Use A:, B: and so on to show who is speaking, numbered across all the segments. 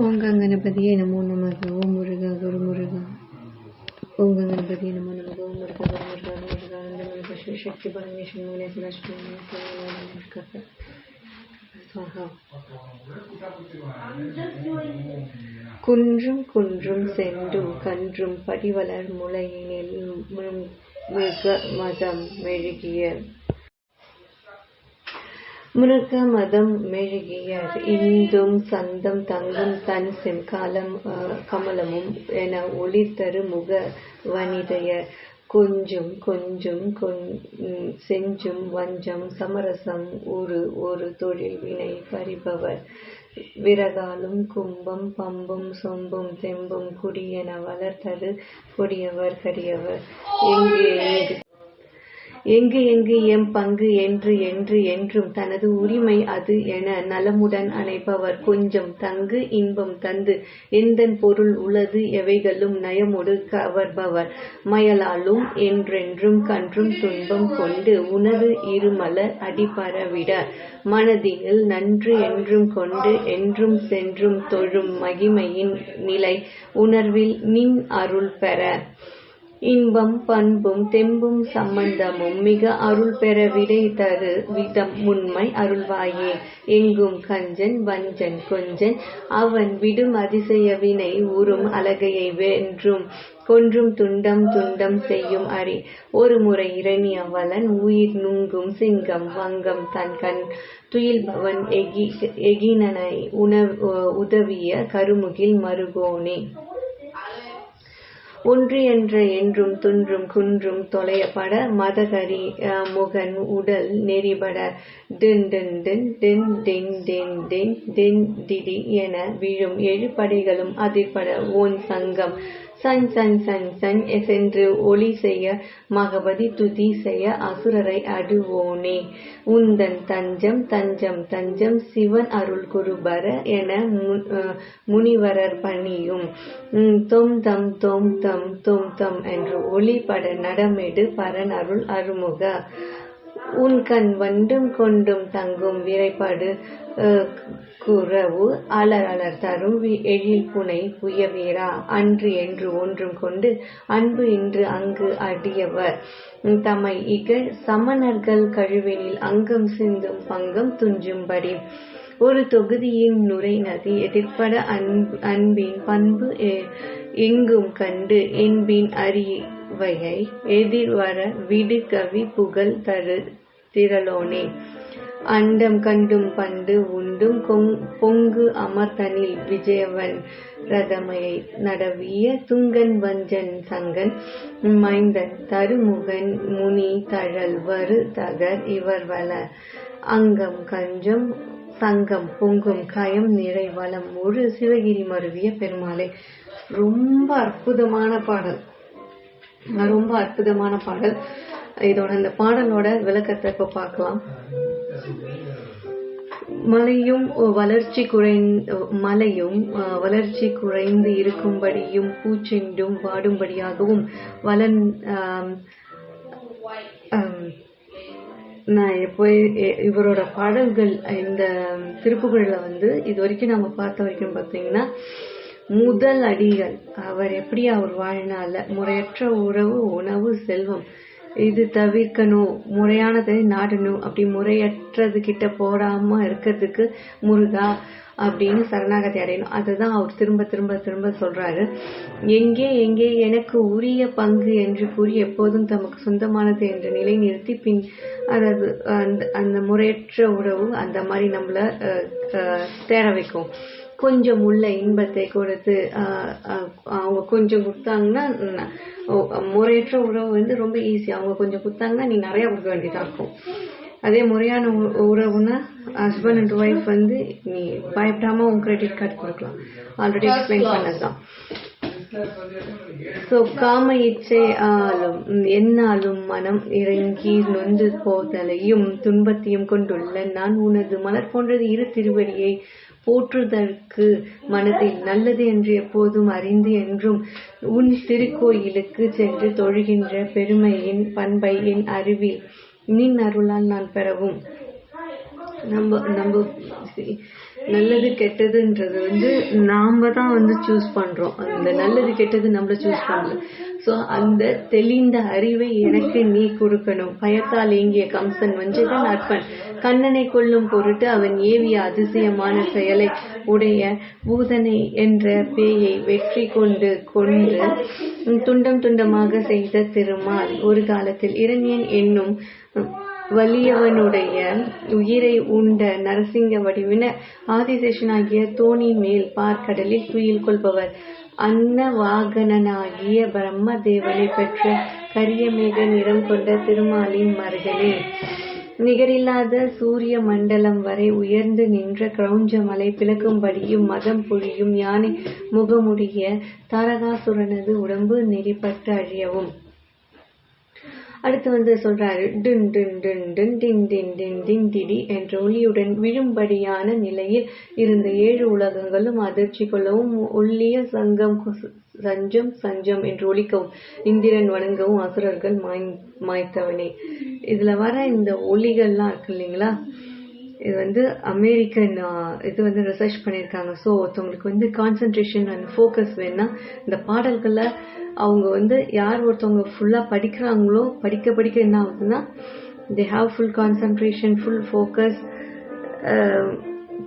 A: ஓங்க கணபதியே நமோ நமக ஓ முருக குரு முருக. ஓங்க கணபதியே நமோ நமக ஓ முருக குரு முருக முருக அனந்தமன சக்தி பரமேஸ்வரன் முனேஸ்வராஷ்டி குன்றும் குன்றும் சென்றும் கன்றும் படிவலர் முளையினில் மதம் மெழுகிய முருக மதம் மெழுகியர் இந்தும் சந்தம் தங்கும் தன் செம்காலம் கமலமும் என ஒளிர்தரு முக வனிதையர். கொஞ்சம் கொஞ்சம் செஞ்சும் வஞ்சம் சமரசம் ஒரு ஒரு தொழில் வினை பறிபவர். விறகாலும் கும்பம் பம்பும் சொம்பும் தெம்பும் குடியென வளர்த்தது கொடியவர் கரியவர் எங்கே எங்கு எங்கு எம் பங்கு என்று என்று என்றும் தனது உரிமை அது என நலமுடன் அணைப்பவர். கொஞ்சம் தங்கு இன்பம் தந்து எந்தன் பொருள் உளது எவைகளும் நயமுடு கவர்பவர். மயலாலும் என்றென்றும் கன்றும் துன்பம் கொண்டு உனது இருமல அடிபரவிட. மனதினில் நன்று என்றும் கொண்டு என்றும் சென்றும் தொழும் மகிமையின் நிலை உணர்வில் நின் அருள் பெற. இன்பம் பண்பும் தெம்பும் சம்பந்தமும் மிக அருள் பெற விடை தரு விதம் உண்மை அருள்வாயே. எங்கும் கஞ்சன் வஞ்சன் கொஞ்சன் அவன் விடும் அதிசய வினை உறும் அழகையை வென்றும். கொன்றும் துண்டம் துண்டம் செய்யும் அரி ஒரு முறை இரணிய அவலன் உயிர் நுங்கும் சிங்கம் வங்கம் தன் கண் துயில்பவன் எகி எகினனை உணவு உதவிய கருமுகில் மருகோனே. ஒன்று என்ற என்றும் துன்றும் குன்றும் தொலையப்பட மதகரி அஹ், முகன் உடல் நெறிபட டின் டின் டின் டின் டின் டின் டின் டின் டிடி என விழும் ஏழு அதிர்பட ஓன் சங்கம். சன் சன் சன் சன் சென்று ஒளி செய்ய மகபதி துதி செய்ய அசுரரை அடுவோனே. உந்தன் தஞ்சம் தஞ்சம் தஞ்சம் சிவன் அருள் குருபர என முனிவரர் பணியும். தொம் தம் தொம் தம் தொம் தம் என்று ஒளிபட நடமிடு பரன் அருள் அருமுக. உன் கண் வண்டும் கொண்டும் தங்கும் விரைப்பாடு குறவு குரவு அலர் அலர் தரும் எழில் புனை புயவீரா அன்று என்று ஒன்றும் கொண்டு அன்பு இன்று அங்கு அடியவர். தமை இகழ் சமணர்கள் கழுவினில் அங்கம் சிந்தும் பங்கம் துஞ்சும்படி. ஒரு தொகுதியின் நுரை நதி எதிர்ப்பட அன்பு அன்பின் பண்பு எங்கும் கண்டு என்பின் அறிவையை எதிர்வர விடு கவி புகழ் தரு திரளோனே. அண்டம் கண்டும் பண்டு உண்டும் கொங்- பொங்கு அமர்தனில் விஜயவன் ரதமையை நடவிய துங்கன் வஞ்சன் சங்கன் மைந்தன் தருமுகன் முனி தழல் வரு தகர் இவர் வல அங்கம் கஞ்சம் சங்கம் பொங்கும் கயம் நிறை வளம் ஒரு சிவகிரி மருவிய பெருமாளே. ரொம்ப அற்புதமான பாடல். ரொம்ப அற்புதமான பாடல். இதோட இந்த பாடலோட விளக்கத்தை இப்ப பார்க்கலாம். மலையும் வளர்ச்சி குறை மலையும் அஹ், வளர்ச்சி குறைந்து இருக்கும்படியும் பூச்செண்டும் வாடும்படியாகவும் வளன் நான் எப்போ இவரோட பாடல்கள் இந்த திருப்புகழ்ல வந்து இது வரைக்கும் நம்ம பார்த்த வரைக்கும் பார்த்தீங்கன்னா முதல் அடிகள். அவர் எப்படி அவர் வாழ்நாள? முறையற்ற உறவு உணவு செல்வம். இது தவிர்க்கணும். முறையானதை நாடணும். அப்படி முறையற்றது கிட்ட போடாம இருக்கிறதுக்கு முருகா அப்படின்னு சரணாகதி அடையணும். அதுதான் அவர் திரும்ப திரும்ப திரும்ப சொல்றாரு. எங்கே எங்கே எனக்கு உரிய பங்கு என்று கூறி எப்போதும் தமக்கு சொந்தமானது என்ற நிலை நிறுத்தி பின் அதாவது அந்த அந்த முறையற்ற உறவு அந்த மாதிரி நம்மள தேட வைக்கும். கொஞ்சம் உள்ள இன்பத்தை கொடுத்து அவங்க கொஞ்சம் கொடுத்தாங்கன்னா முறையற்ற உறவு வந்து ரொம்ப ஈஸி அவங்க கொஞ்சம் கொடுத்தாங்கன்னா நீ நிறைய கொடுக்க வேண்டியதா இருக்கும். அதே முறையான உறவுனா ஹஸ்பண்ட் அண்ட் ஒய்ஃப் வந்து நீ பயப்படாம உன் கிரெடிட் கார்டு கொடுக்கலாம். ஆல்ரெடி எக்ஸ்பிளைன் பண்ணதுதான். ஸோ காம இச்சை ஆளும் என்னாலும் மனம் இறங்கி நொந்து போதலையும் துன்பத்தையும் கொண்டுள்ள நான் உனது மலர் போன்றது இரு திருவடியை போற்றுதற்கு மனதில் நல்லது என்று எப்போதும் அறிந்து என்றும் உன் திருக்கோயிலுக்கு சென்று தொழுகின்ற பெருமையின் பண்பை என் அறிவில் நின் அருளால் நான் பெறவும். நம்ம நம்ம நல்லது கெட்டதுன்றது வந்து நாம தான் வந்து சூஸ் பண்றோம். அந்த நல்லது கெட்டது நம்மள சூஸ் பண்ணல. ஸோ அந்த தெளிந்த அறிவை எனக்கு நீ கொடுக்கணும். பயத்தால் ஏங்கிய கம்சன் வஞ்சகன் அற்பன். கண்ணனை கொல்லும் பொருட்டு அவன் ஏவிய அதிசயமான செயலை உடைய பூதனை என்ற பேயை வெற்றி கொண்டு கொன்று துண்டம் துண்டமாக செய்த திருமால். ஒரு காலத்தில் இரண்யன் என்னும் வலியவனுடைய உயிரை உண்ட நரசிங்க வடிவின ஆதிசேஷனாகிய தோணி மேல் பார்க்கடலில் துயில் கொள்பவர். அன்ன வாகனனாகிய பிரம்ம தேவனை பெற்ற கரிய மேக நிறம் கொண்ட திருமாலின் மருகனே நிகரில்லாத சூரிய மண்டலம் வரை உயர்ந்து நின்ற கிரௌஞ்ச மலை பிளக்கும்படியும் மதம் பொழியும் யானை முகமுடைய தாரகாசுரனது உடம்பு நெறிப்பட்டு அழியவும். அடுத்து வந்து சொல்றாரு டின் டின் டின் டின் டின் டின் டின் டின் டிடி என்ற ஒளியுடன் விழும்படியான நிலையில் இருந்த ஏழு உலகங்களும் அதிர்ச்சி கொள்ளவும் ஒல்லிய சங்கம் சஞ்சம் சஞ்சம் என்று ஒழிக்கவும் இந்திரன் வணங்கவும் அசுரர்கள் மாய் மாய்த்தவனே. இதுல வர இந்த ஒளிகள்லாம் இருக்கு இல்லைங்களா? இது வந்து அமெரிக்கன் இது வந்து ரிசர்ச் பண்ணியிருக்காங்க ஸோ ஒருத்தவங்களுக்கு வந்து கான்சென்ட்ரேஷன் அண்ட் ஃபோக்கஸ் வேணும்னா இந்த பாடல்களை அவங்க வந்து யார் ஒருத்தவங்க ஃபுல்லாக படிக்கிறாங்களோ படிக்க படிக்க என்ன ஆகுதுன்னா they have full concentration full focus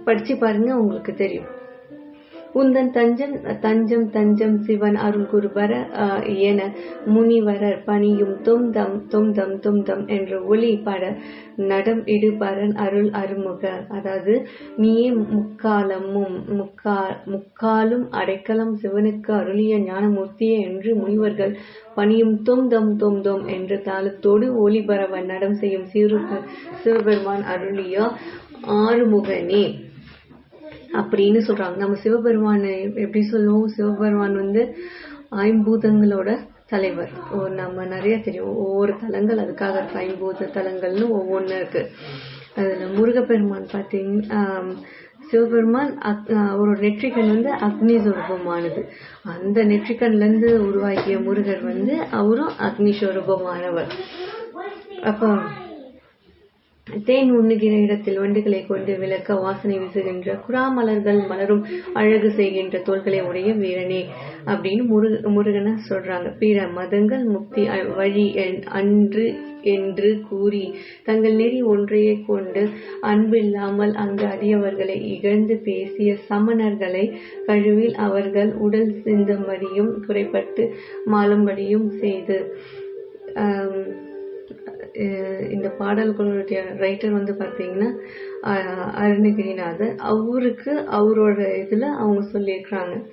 A: படித்து பாருங்க உங்களுக்கு தெரியும். உந்தன் தஞ்சம் தஞ்சம் தஞ்சம் சிவன் அருள் குருபர என முனிவரர் பணியும் தொம் தம் தொம் தம் என்ற ஒளி பட நடம் இடுபரன் அருள் அருமுக. அதாவது நீயே முக்காலமும் முக்கா முக்காலும் அடைக்கலம் சிவனுக்கு அருளிய ஞானமூர்த்தியே என்று முனிவர்கள் பணியும் தொந்தம் தம் என்ற தாளத்தோடு ஒளி பரவ நடம் செய்யும் சிறு சிவபெருமான் அருளிய ஆறுமுகனே. அப்படின்னு சொல்றாங்க. நம்ம சிவபெருமானை எப்படி சொல்லுவோம்? சிவபெருமான் வந்து ஐம்பூதங்களோட தலைவர். ஓ, நம்ம நிறைய தெரியும். ஒவ்வொரு தலங்கள் அதுக்காக இருக்கு ஐம்பூத தலங்கள்னு ஒவ்வொன்று இருக்கு. அதுல முருகப்பெருமான் பார்த்தீங்கன்னா சிவபெருமான் அக்- அவரோட நெற்றிக்கண் வந்து அக்னி சுரூபமானது. அந்த நெற்றிக்கண்ல இருந்து உருவாக்கிய முருகர் வந்து அவரும் அக்னி சுரூபமானவர். அப்போ தேன் உண்ணுகிற இடத்தில் வண்டுகளை கொண்டு விளக்க வாசனை வீசுகின்ற குறாமலர்கள் மலரும் அழகு செய்கின்ற தோள்களை உடைய வீரனே அப்படின்னு முருக முருகனை சொல்றாங்க. பிற மதங்கள் முக்தி வழி என்- அன்று என்று கூறி தங்கள் நெறி ஒன்றையே கொண்டு அன்பில்லாமல் அங்கு அடியவர்களை இகழ்ந்து பேசிய சமணர்களை கழுவில் அவர்கள் உடல் சிந்தும்படியும் குறைப்பட்டு மாளும்படியும் செய்து ஆம், இந்த பாடல்களுடைய ரைட்டர் வந்து பார்த்தீங்கன்னா அஹ் அருணகிரிநாதர். அவருக்கு அவரோட இதில் அவங்க சொல்லியிருக்கிறாங்க.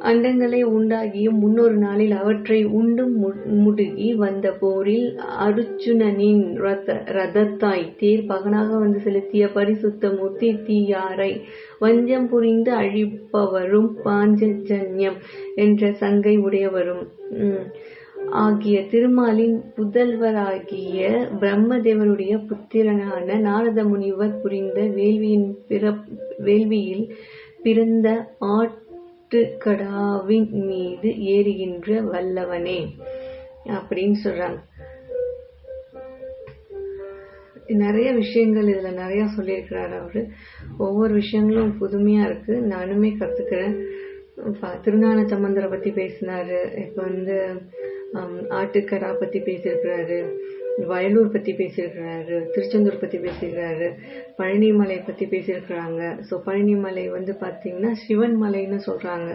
A: அண்டங்களை உண்டாகியும் முன்னொரு நாளில் அவற்றை உண்டும் மு- முடுகி வந்த போரில் அருச்சுனனின் ரத ரதத்தாய் தேர் பகனாக வந்து செலுத்திய பரிசுத்த மூர்த்தி தீயாரை வஞ்சம் புரிந்து அழிப்பவரும் பாஞ்சஜன்யம் என்ற சங்கை உடையவரும். உம், ஆகிய திருமாலின் புதல்வராகிய பிரம்மதேவருடைய புத்திரனான நாரத முனிவர் புரிந்த வேள்வியின் பிற வேள்வியில் பிறந்த ஆட்டுக்கடாவின் மீது ஏறுகின்ற வல்லவனே அப்படின்னு சொல்றாங்க. நிறைய விஷயங்கள் இதுல நிறைய சொல்லியிருக்கிறாரு அவரு. ஒவ்வொரு விஷயங்களும் புதுமையா இருக்கு. நானுமே கத்துக்கிறேன். திருஞான சம்பந்தரை பத்தி பேசினாரு. இப்ப வந்து ஆட்டுக்கரா பற்றி பத்தி பேசியிருக்கிறாரு. வயலூர் பத்தி பேசியிருக்கிறாரு. திருச்செந்தூர் பத்தி பேசியிருக்கிறாரு. பழனிமலை பத்தி பேசியிருக்கிறாங்க. ஸோ பழனிமலை வந்து பாத்தீங்கன்னா சிவன் மலைன்னு சொல்றாங்க.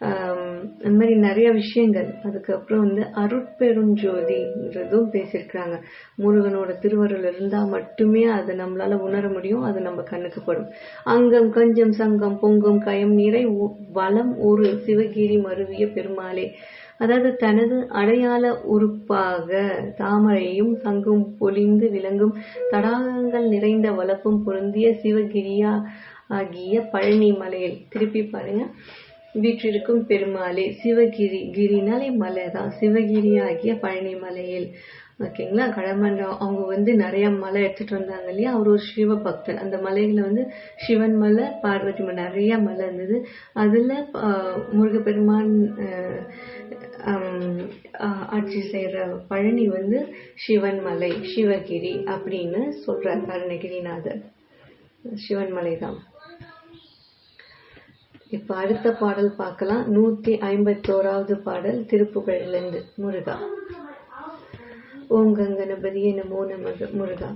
A: அந்த மாதிரி நிறைய விஷயங்கள். அதுக்கப்புறம் வந்து அருட்பெருஞ்சோதின்றதும் பேசியிருக்கிறாங்க. முருகனோட திருவருள் இருந்தால் மட்டுமே அதை நம்மளால உணர முடியும் அது நம்ம கண்ணுக்கு படும். அங்கம் கஞ்சம் சங்கம் பொங்கும் கயம் நிறை வளம் ஒரு சிவகிரி மருவிய பெருமாளே. அதாவது தனது அடையாள உறுப்பாக தாமரையும் சங்கும் பொலிந்து விளங்கும் தடாகங்கள் நிறைந்த வளப்பும் பொருந்திய சிவகிரியா ஆகிய பழனி மலையில். திருப்பி பாருங்க. வீற்றிருக்கும் பெருமாளே சிவகிரி கிரினாலே மலை தான். சிவகிரி ஆகிய பழனி மலையில். ஓகேங்களா கடம்பன் அவங்க வந்து நிறைய மலை எடுத்துட்டு வந்தாங்க இல்லையா? அவர் ஒரு சிவ பக்தர் அந்த மலையில வந்து சிவன் மலை பார்வதி மலை நிறைய மலை இருந்தது. அதுல முருகப்பெருமான் ஆட்சி செய்கிற பழனி வந்து சிவன் மலை சிவகிரி அப்படின்னு சொல்றார் அருணகிரிநாதர் சிவன் மலை தான். இப்ப அடுத்த பாடல் பார்க்கலாம். நூத்தி ஐம்பத்தோராவது பாடல் திருப்புகழிலிருந்து முருகா. ஓம் கங்கணபதியே நமோ நமக. முருகா.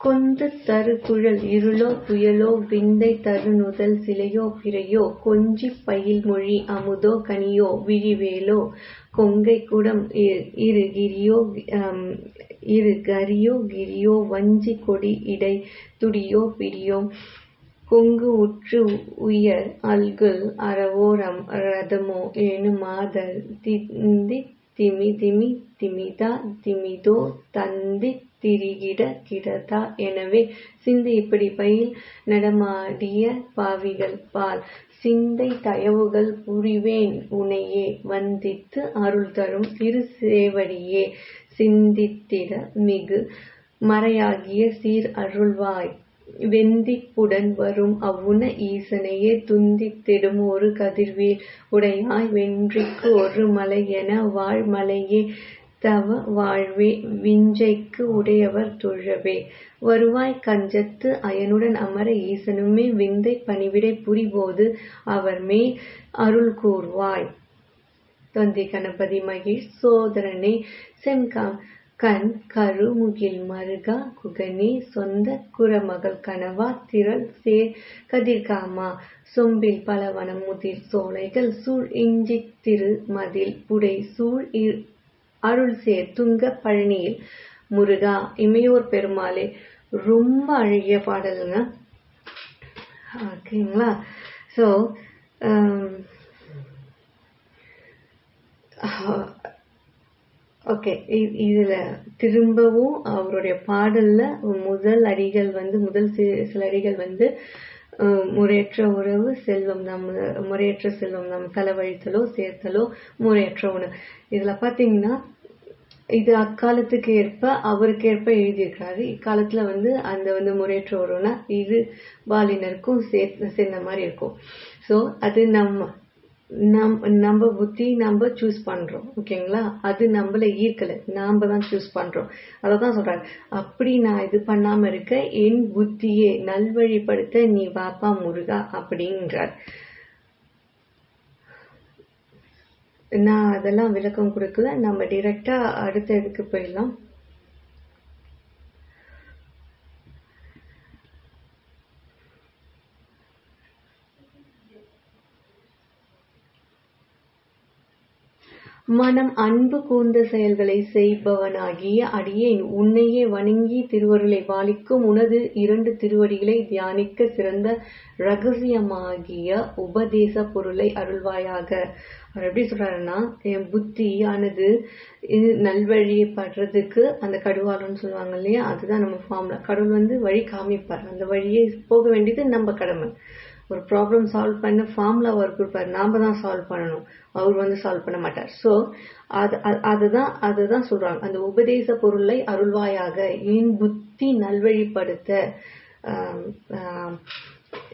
A: கொந்து தரு குழல் இருளோ புயலோ விந்தை தரு நுதல் சிலையோ பிறையோ கொஞ்சி பயில் மொழி அமுதோ கனியோ விழிவேலோ கொங்கை குடம் இரு கிரியோ இரு கரியோ கிரியோ வஞ்சி கொடி இடை துடியோ பிடியோ கொங்கு உற்று உயர் அல்குல் அறவோரம் ரதமோ ஏனு மாதர் திந்தி திமி திமி திமிதா திமிதோ தந்தி திரிகிட கிடதா எனவே சிந்தை இப்படி பயில் நடமாடிய பாவிகள் பால் சிந்தை தயவுகள் புரிவேன் உனையே வந்தித்து அருள் தரும் திரு சேவடியே சிந்தித்திட மிகு மறையாகிய சீர் அருள்வாய் வெந்திப்புடன் வரும் அவ்வுண ஈசனையே துந்தித்திடும் ஒரு கதிர்வேல் உடையாய் வென்றிக்கு ஒரு மலை என வாழ்மலையே தவ வாழ்வே விஞ்சைக்கு உடையவர் துழவே. வருவாய் கஞ்சத்து அயனுடன் அமர ஈசனுமே விந்தை பணிவிடை புரிபோது அவர் மே அருள் கூர்வாய். தொந்தி கணபதி மகிழ் சோதரனே செம்கா கண் கரு முகில் மருகா குகனே சொந்த குரமகள் கனவா திரள் சேர் கதிர்காமா சொம்பில் பலவனம் முதிர் சோலைகள் சூழ் இஞ்சி திரு மதில் புடை சூழ் இ- அருள் சேர் துங்க பழனியில். முருகா இமையோர் பெருமாளே ரொம்ப அழகிய பாடலுங்க. ஓகேங்களா? ஸோ ஓகே இதில் திரும்பவும் அவருடைய பாடலில் முதல் அடிகள் வந்து முதல் சில அடிகள் வந்து முறையற்ற உறவு செல்வம் நம்ம முறையற்ற செல்வம் நம் செலவழித்தலோ சேர்த்தலோ முறையற்ற உணவு. இதுல பாத்தீங்கன்னா இது அக்காலத்துக்கு ஏற்ப அவருக்கு ஏற்ப எழுதியிருக்காரு இக்காலத்துல வந்து அந்த வந்து முறையற்ற உறவுனா இரு பாலினருக்கும் சேர்த்து சேர்ந்த மாதிரி இருக்கும். ஸோ அது நம்ம நம் நம்ம புத்தி நம்ம சூஸ் பண்றோம். ஓகேங்களா அது நம்மள ஈர்க்கல. நாம தான் சூஸ் பண்றோம். அததான் சொல்றாரு அப்படி நான் இது பண்ணாம இருக்க என் புத்தியே நல்வழிப்படுத்த நீ வாப்பா முருகா அப்படின்றார். நான் அதெல்லாம் விளக்கம் கொடுக்கல. நம்ம டைரக்டா அடுத்த இதுக்கு போயிடலாம். மனம் அன்பு கூர்ந்த செயல்களை செய்பவனாகிய அடியேன் உன்னையே வணங்கி திருவருளை பாலிக்கும் உனது இரண்டு திருவடிகளை தியானிக்க சிறந்த ரகசியமாகிய உபதேச பொருளை அருள்வாயாக. அவர் எப்படி சொல்றாருன்னா என் புத்தியானது இது நல்வழியை படுறதுக்கு அந்த கடுவாளன்னு சொல்லுவாங்க இல்லையா? அதுதான் நம்ம ஃபார்ம்ல கடவுள் வந்து வழி காமிப்பார். அந்த வழியை போக வேண்டியது நம்ம கடமை. ஒரு ப்ராப்ளம் சால்வ் பண்ண ஃபார்முலா அவர் கொடுப்பார். நாம் தான் சால்வ் பண்ணணும். அவர் வந்து சால்வ் பண்ண மாட்டார். ஸோ அது அது- அதுதான் அதுதான் சொல்கிறாங்க அந்த உபதேச பொருளை அருள்வாயாக என் புத்தி நல்வழிப்படுத்த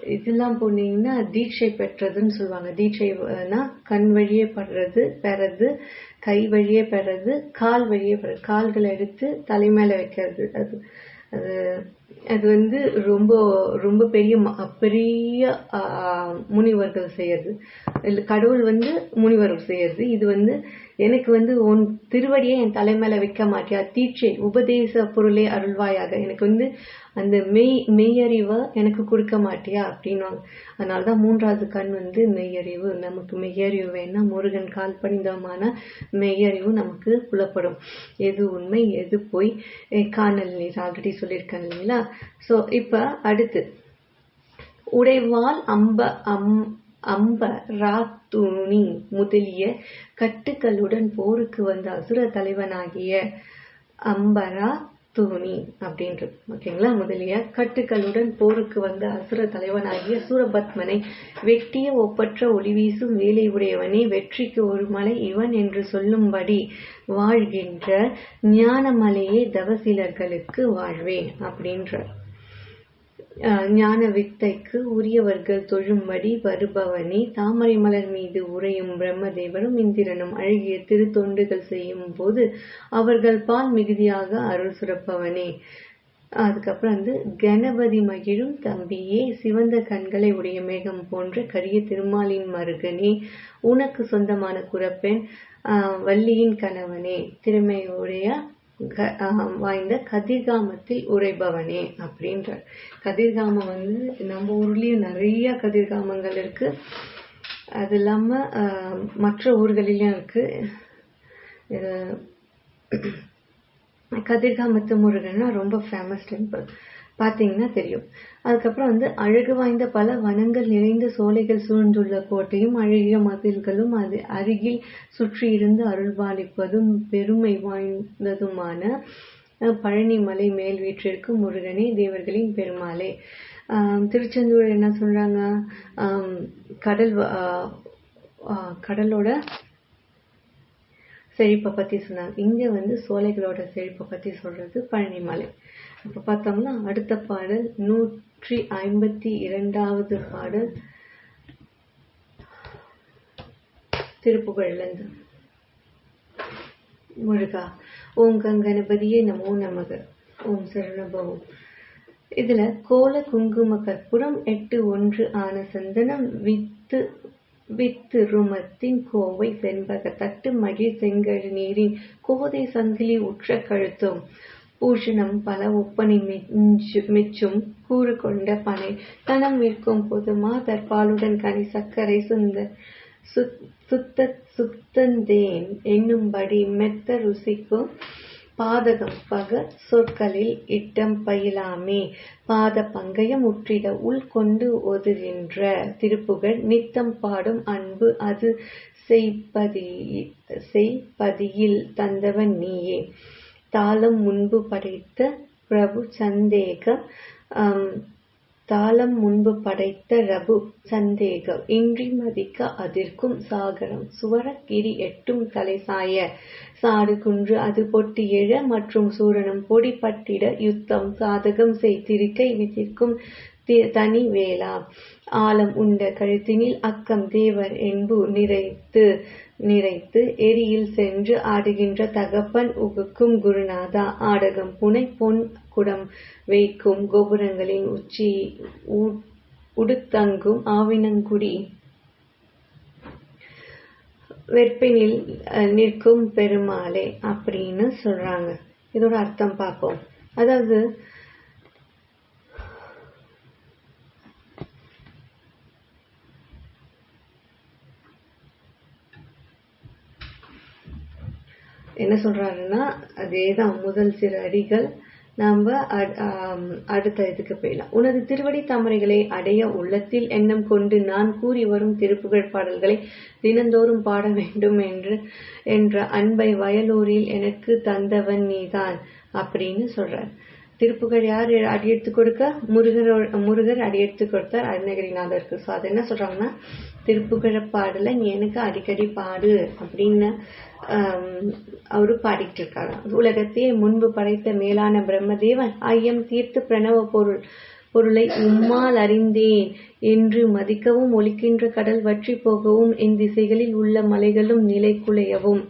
A: இதெல்லாம் போனீங்கன்னா தீட்சை பெற்றதுன்னு சொல்லுவாங்க. தீட்சைனா கண் வழியே படுறது பெறது கை வழியே பெறது கால் வழியே பெறது கால்களை எடுத்து தலை மேலே வைக்கிறது. அது அது அது வந்து ரொம்ப ரொம்ப பெரிய ம- பெரிய முனிவர்கள் செய்யறது. கடவுள் வந்து முனிவர்கள் செய்யறது. இது வந்து எனக்கு வந்து உன் திருவடியை என் தலை மேல வைக்க மாட்டியா? தீட்சை உபதேச பொருளே அருள்வாயாக. எனக்கு வந்து அந்த மெய் மெய்யறிவை எனக்கு கொடுக்க மாட்டியா? அப்படின்வாங்க அதனாலதான் மூன்றாவது கண் வந்து மெய்யறிவு. நமக்கு மெய்யறிவு வேணா முருகன் கால் பணிந்தமான மெய்யறிவு நமக்கு புலப்படும். எது உண்மை எது போய்? காணல் நீர் ஆல்ரெடி சொல்லியிருக்காங்க இல்லைங்களா? ஸோ இப்போ அடுத்து. உடைவால் அம்ப அம் அம்ப ராத்துணி முதலிய கட்டுக்களுடன் போருக்கு வந்த அசுர தலைவனாகிய அம்பரா துணி அப்படின்றது. ஓகேங்களா? முதலிய கட்டுகளுடன் போருக்கு வந்த அசுர தலைவனாகிய சூரபத்மனை வெட்டிய ஒப்பற்ற ஒளி வீசும் வேலை உடையவனே வெற்றிக்கு ஒரு மலை இவன் என்று சொல்லும்படி வாழ்கின்ற ஞானமலையே தவசிலர்களுக்கு வாழ்வே அப்படின்றார். ஞான வித்தைக்கு உரியவர்கள் தொழும்படி வருபவனே. தாமரை மலர் மீது உறையும் பிரம்மதேவரும் இந்திரனும் அழகிய திருத்தொண்டுகள் செய்யும் போது அவர்கள் பால் மிகுதியாக அருள் சுரப்பவனே. அதுக்கப்புறம் வந்து கணபதி மகிழும் தம்பியே சிவந்த கண்களை உடைய மேகம் போன்ற கரிய திருமாலின் மருகனே உனக்கு சொந்தமான குரப்பெண் வள்ளியின் கணவனே. திறமையுடைய வாய்ந்த கதிர்காமத்தில் உரைபவனே அப்படின்றார். கதிர்காமம் வந்து நம்ம ஊர்லயும் நிறைய கதிர்காமங்கள் இருக்கு. அது இல்லாம மற்ற ஊர்களிலும் இருக்கு. கதிர்காமத்து முருகன்னா ரொம்ப ஃபேமஸ் டெம்பிள் பார்த்தீங்கன்னா தெரியும். அதுக்கப்புறம் வந்து அழகு வாய்ந்த பல வனங்கள் நிறைந்த சோலைகள் சூழ்ந்துள்ள கோட்டையும் அழகிய மதில்களும் அது அருகில் சுற்றி இருந்து அருள்பாலிப்பதும் பெருமை வாய்ந்ததுமான பழனிமலை மேல் வீற்றிற்கு முருகனே தேவர்களின் பெருமாளே. திருச்செந்தூர் என்ன சொல்றாங்க? கடல் கடலோட செழிப்பை பற்றி சொன்னாங்க. இங்கே வந்து சோலைகளோட செழிப்பை பற்றி சொல்கிறது பழனிமலை இப்போ பார்த்தோம்னா அடுத்த பாடல் நூற்றி ஐம்பத்தி இரண்டாவது பாடல் திருப்புகழ்ல முருகா ஓம் கங்கணபதியே நமோ நமக. ஓம் சரணபவம். இதுல கோல குங்கும கற்பூரம் எட்டு ஒன்று ஆன சந்தனம் வித்து வித்து ருமத்தின் கோவை செண்பக தட்டு மகிழ் செங்கழு நீரின் கோதை சங்கிலி உற்ற கழுத்தும். பூஷணம் பல ஒப்பனை மிச்சும் கூறு கொண்ட பனை. தனம் விற்கும் பொதுமா தற்பாலுடன் கனி சர்க்கரை சுந்த சுத்- சுத்த சுத்தந்தேன் என்னும்படி மெத்த ருசிக்கும் பாதகம் பக சொற்களில் இட்டம் பயிலாமே. பாத பங்கயம் உற்றிட உள் கொண்டு ஒதுகின்ற திருப்புகழ் நித்தம் பாடும் அன்பு அது செய்பதி செய்பதியில் தந்தவன் நீயே. தாளம் முன்பு படைத்த பிரபு சந்தேகம். தாளம் முன்பு படைத்த ரபு சந்தேகம். இன்றி மதிக்க அதிர்க்கும் சாகரம். சுவரக்கிரி எட்டும் தலை சாய சாடு குன்று. அது பொட்டி எழ மற்றும் சூரணம். பொடி பட்டிட யுத்தம். சாதகம் செய்திருக்கை விதிர்க்கும் தி- தனி வேளா. ஆழம் உண்ட கழுத்தினில் அக்கம் தேவர் என்பு நிறைத்து நிறைத்து எரியில் சென்று ஆடுகின்ற தகப்பன் உகுக்கும் குருநாதா. ஆடகம் புனை பொன் குடம் வைக்கும் கோபுரங்களின் உச்சி உ- உடுத்தங்கும் ஆவினங்குடி. வெற்பினில் அஹ், நிற்கும் பெருமாளே அப்படின்னு சொல்றாங்க. இதோட அர்த்தம் பார்ப்போம். அதாவது என்ன சொல்கிறாருன்னா அதே தான் முதல் சில அடிகள் நாம் அ- அடுத்த இதுக்கு போயிடலாம். உனது திருவடி தாமரைகளை அடைய உள்ளத்தில் எண்ணம் கொண்டு நான் கூறி வரும் திருப்புகழ் பாடல்களை தினந்தோறும் பாட வேண்டும் என்று என்ற அன்பை வயலூரில் எனக்கு தந்தவன் நீதான் அப்படின்னு சொல்றார். திருப்புகழ் யார் அடியெடுத்து கொடுக்க? முருகர் முருகர் அடியெடுத்து கொடுத்தார் அருணகிரிநாதருக்கு. ஸோ அது என்ன சொல்கிறாங்கன்னா திருப்புகழ பாடல நீ எனக்கு அடிக்கடி பாடு அப்படின்னு அவரு பாடிட்டு இருக்காங்க உலகத்தையே முன்பு படைத்த மேலான பிரம்மதேவன் ஐயம் தீர்த்து பிரணவ பொருள் பொருளை உம்மால் அறிந்தேன். என்று மதிக்கவும் ஒலிக்கின்ற கடல் வற்றி போகவும் என் திசைகளில் உள்ள மலைகளும் நிலை குலையவும்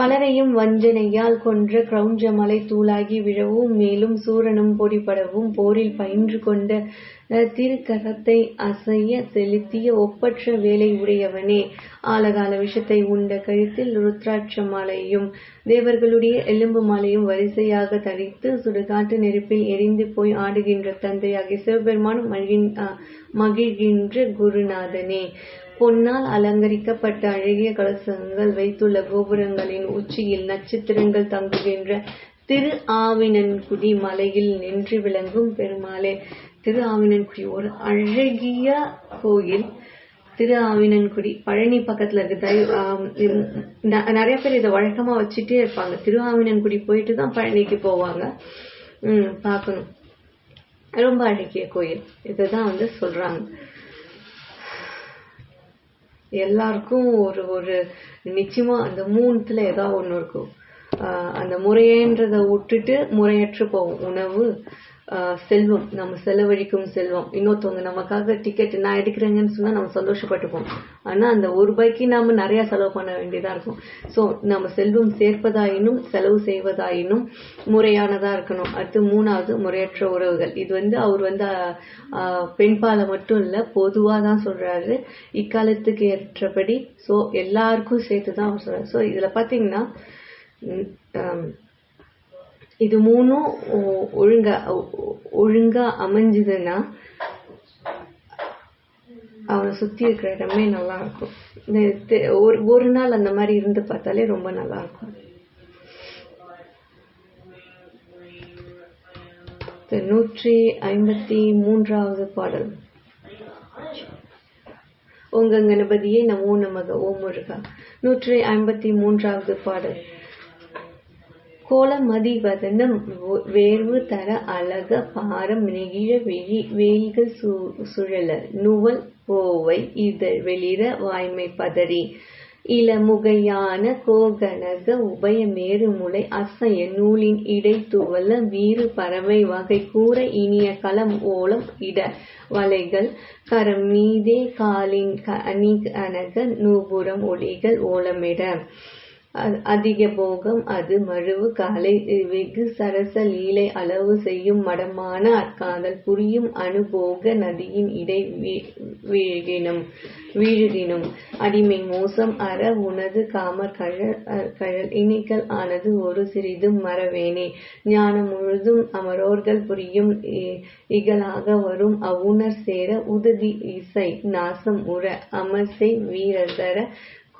A: பலரையும் வஞ்சனையால் கொன்ற கிரௌஞ்ச மலை தூளாகி விழவும் மேலும் சூரனும் பொடிபடவும் போரில் பயின்று கொண்ட திருக்கரத்தை அசைய செலுத்திய ஒப்பற்ற வேலை உடையவனே. ஆலகால விஷத்தை உண்ட கழுத்தில் ருத்ராட்ச மாலையும் தேவர்களுடைய எலும்பு மாலையும் வரிசையாக தரித்து சுடுகாட்டு நெருப்பில் எரிந்து போய் ஆடுகின்ற தந்தையாகிய சிவபெருமானும் மகிழ்- மகிழ்கின்ற குருநாதனே. பொன்னால் அலங்கரிக்கப்பட்ட அழகிய கலசங்கள் வைத்துள்ள கோபுரங்களின் உச்சியில் நட்சத்திரங்கள் தங்குகின்ற திரு ஆவினன்குடி மலையில் நின்று விளங்கும் பெருமாளே. திரு ஆவினன்குடி ஒரு அழகிய கோயில். திரு ஆவினன்குடி பழனி பக்கத்துல இருக்கு. ந- நிறைய பேர் இதை வழக்கமா வச்சுட்டே இருப்பாங்க. திரு ஆவினன்குடி போயிட்டு தான் பழனிக்கு போவாங்க. ம் பார்க்கணும். ரொம்ப அழகிய கோயில். இதுதான் வந்து சொல்றாங்க. எல்லாருக்கும் ஒரு ஒரு நிச்சயமா அந்த மூணுத்துல ஏதாவது ஒன்று இருக்கும். அந்த முறையன்றதை விட்டுட்டு முறையற்று போகும் உணவு செல்வம் நம்ம செலவழிக்கும் செல்வம். இன்னொருத்தவங்க நமக்காக டிக்கெட் நான் எடுக்கிறேங்கன்னு சொன்னால் நம்ம சந்தோஷப்பட்டுப்போம். ஆனால் அந்த ஒரு ரூபாய்க்கு நாம் நிறையா செலவு பண்ண வேண்டியதாக இருக்கும். ஸோ நம்ம செல்வம் சேர்ப்பதாயினும் செலவு செய்வதாயினும் முறையானதாக இருக்கணும். அடுத்து மூணாவது முறையற்ற உறவுகள். இது வந்து அவர் வந்து பெண்பாலை மட்டும் இல்லை பொதுவாக தான் சொல்கிறாரு இக்காலத்துக்கு ஏற்றபடி ஸோ எல்லாருக்கும் சேர்த்து தான் அவர் சொல்கிறார் ஸோ இதில் பார்த்தீங்கன்னா இது மூணும் ஒ- ஒழுங்கா ஒ- ஒழுங்கா அமைஞ்சுதுன்னா அவனை சுத்தி இருக்கிற இடமே நல்லா இருக்கும் ஒரு ஒரு நாள் அந்த மாதிரி இருந்து பார்த்தாலே ரொம்ப நல்லா இருக்கும் நூற்றி ஐம்பத்தி மூன்றாவது பாடல். உங்க கணபதியே நமோ நமக ஓம் முருகா. நூற்றி ஐம்பத்தி மூன்றாவது பாடல். கோலமதிவதனம் வே- வேர்வு தர அழக பாரம் நெகிழ வெளி வேல்கள் சு- சுழல. நுவல் கோவை இதழ் வெளிர வாய்மை பதறி. இளமுகையான கோகனக உபய முளை அசைய நூலின் இடை துவல வீறு பறவை வகை கூற இனிய களம் ஓலம் இட வலைகள் கரம் மீதே காலின் அணி அணக நூபுரம் ஒளிகள் ஓலமிட. அதிக போகம் அது மழுவு காலை வெகு சரச லீலை அளவு செய்யும் மடமான அற்காதல் புரியும் அனுபோக நதியின் இடை வீ- வீழ்கினும் வீழுகினும். அடிமை மோசம் அற உனது காமர் கழல் அ- கழல் இனிக்கல் ஆனது ஒரு சிறிதும் மறவேனே. ஞானம் முழுதும் அமரோர்கள் புரியும் இ- இகலாக வரும் அவுணர் சேர உததி இசை நாசம் உற அமசை வீரதர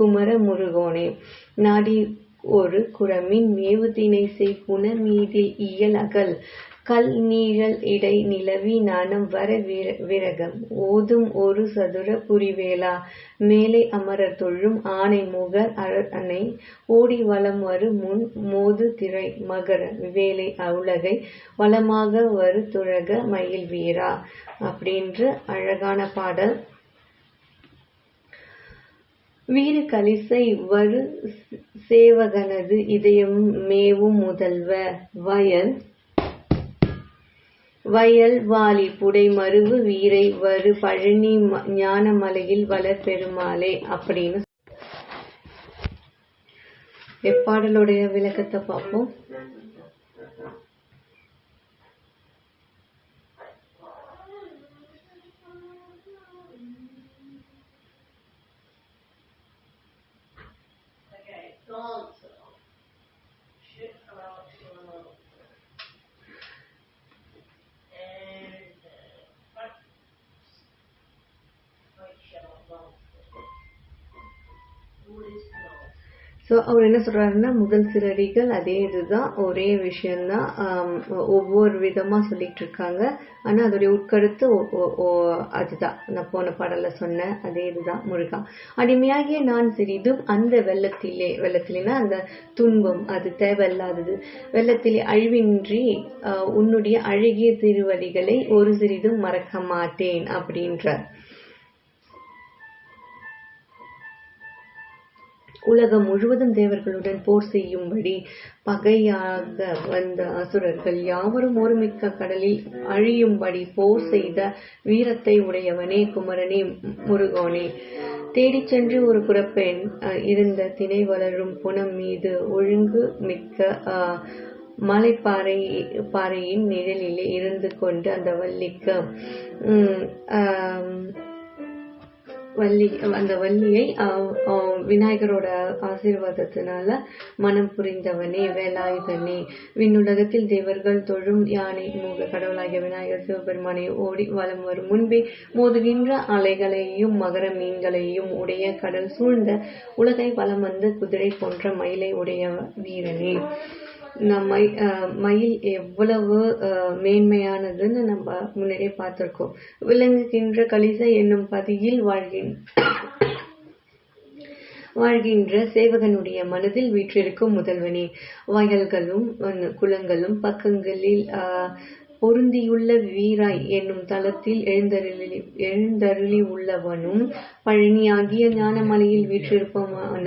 A: குமர முருகோனே நாடி ஒரு குரமின் மேவுதினை செய் புனர் இயல் அகல். கல் நீழல் இடை நிலவி நாணம் வர விர- விரகம். ஓதும் ஒரு சதுர புரிவேலா மேலை அமரர் தொழும் ஆனை முகர் அரணை ஓடி வலம் வரு முன் மோது திரை மகர. வேலை உலகை வளமாக வரு துழக மயில் வீரா. அப்படின்ற அழகான பாடல். வீறு கலிசை வரு சேவகனது இதயம் மேவும் முதல்வ. வயல். வயல் வாலி புடை மருவு வீரை வரு பழனி ஞானமலையில் வளர் பெருமாளே அப்படின்னு எப்பாடலுடைய விளக்கத்தை பார்ப்போம். Amen. ஸோ அவர் என்ன சொல்கிறாருன்னா முதல் சிறடிகள் அதே இதுதான் ஒரே விஷயந்தான் ஒவ்வொரு விதமாக சொல்லிகிட்டு இருக்காங்க ஆனால் அதோடைய உட்கருத்து அதுதான். நான் போன பாடலில் சொன்ன அதே இதுதான் முருகா. அடிமையாகிய நான் சிறிதும் அந்த வெள்ளத்திலே வெள்ளத்திலேனா அந்த துன்பம் அது தேவையில்லாதது. வெள்ளத்திலே அழிவின்றி உன்னுடைய அழகிய திருவடிகளை ஒரு சிறிதும் மறக்க மாட்டேன் அப்படின்றார். உலகம் முழுவதும் தேவர்களுடன் போர் செய்யும்படி பகையாக வந்த அசுரர்கள் யாவரும் ஒருமிக்க கடலில் அழியும்படி போர் செய்த வீரத்தை உடையவனே குமரனே முருகோனே. தேடிச் சென்று ஒரு குறப்பெண் இருந்த திணை வளரும் புனம் மீது ஒழுங்கு மிக்க மலைப்பாறை பாறையின் நிழலிலே இருந்து கொண்டு அந்த வள்ளிக்கு உம், வள்ளி அந்த வள்ளியை விநாயகரோட ஆசீர்வாதத்தினால மனம் புரிந்தவனே வேலாயுதனே. விண்ணுலகத்தில் தேவர்கள் தொழும் யானை மூக கடவுளாகிய விநாயகர் சிவபெருமானை ஓடி வலம் வரும் முன்பே மோதுகின்ற அலைகளையும் மகர மீன்களையும் உடைய கடல் சூழ்ந்த உலகை வலம் வந்து குதிரை போன்ற மயிலை உடைய வீரனே. நம்ம அஹ், மயில் எவ்வளவு மேன்மையானதுன்னு நம்ம முன்னாடியே பார்த்திருக்கோம். விளங்குகின்ற கலிசை என்னும் பதியில் வாழ்கின் வாழ்கின்ற சேவகனுடைய மனதில் வீற்றிருக்கும் முதல்வனே. வயல்களும் குளங்களும் பக்கங்களில் ஆஹ், பொருந்தியுள்ள வீராய் என்னும் தளத்தில் எழுந்தருளி எழுந்தருளி உள்ளவனும் பழனியாகிய ஞானமலையில் வீற்றிருப்பமான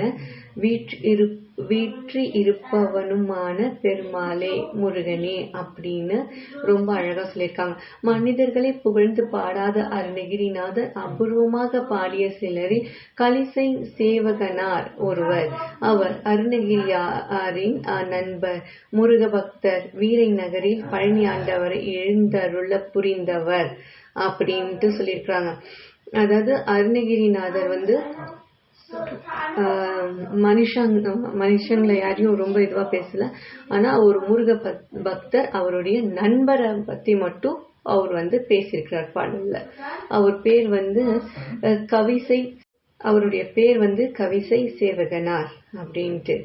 A: வீற்றிருப்ப வீற்றி இருப்பவனுமான பெருமாளே முருகனே அப்படின்னு ரொம்ப அழகா சொல்லியிருக்காங்க. மனிதர்களை புகழ்ந்து பாடாத அருணகிரிநாதர் அபூர்வமாக பாடிய சிலரில் கலிசை சேவகனார் ஒருவர். அவர் அருணகிரியாரின் அஹ், நண்பர் முருக பக்தர் வீரை நகரில் பழனி ஆண்டவரை எழுந்தருள புரிந்தவர் அப்படின்ட்டு சொல்லியிருக்கிறாங்க. அதாவது அருணகிரிநாதர் வந்து மனுஷங்க மனுஷங்களை யாரையும் ரொம்ப இதுவா பேசல. ஆனா ஒரு முருக பக்தர் அவருடைய நண்பரை பத்தி மட்டும் அவர் வந்து பேசியிருக்கிறார் பாடல்ல. அவர் பேர் வந்து அஹ், கவிசை அவருடைய பேர் வந்து கவிசை சேவகனார் அப்படின்ட்டு.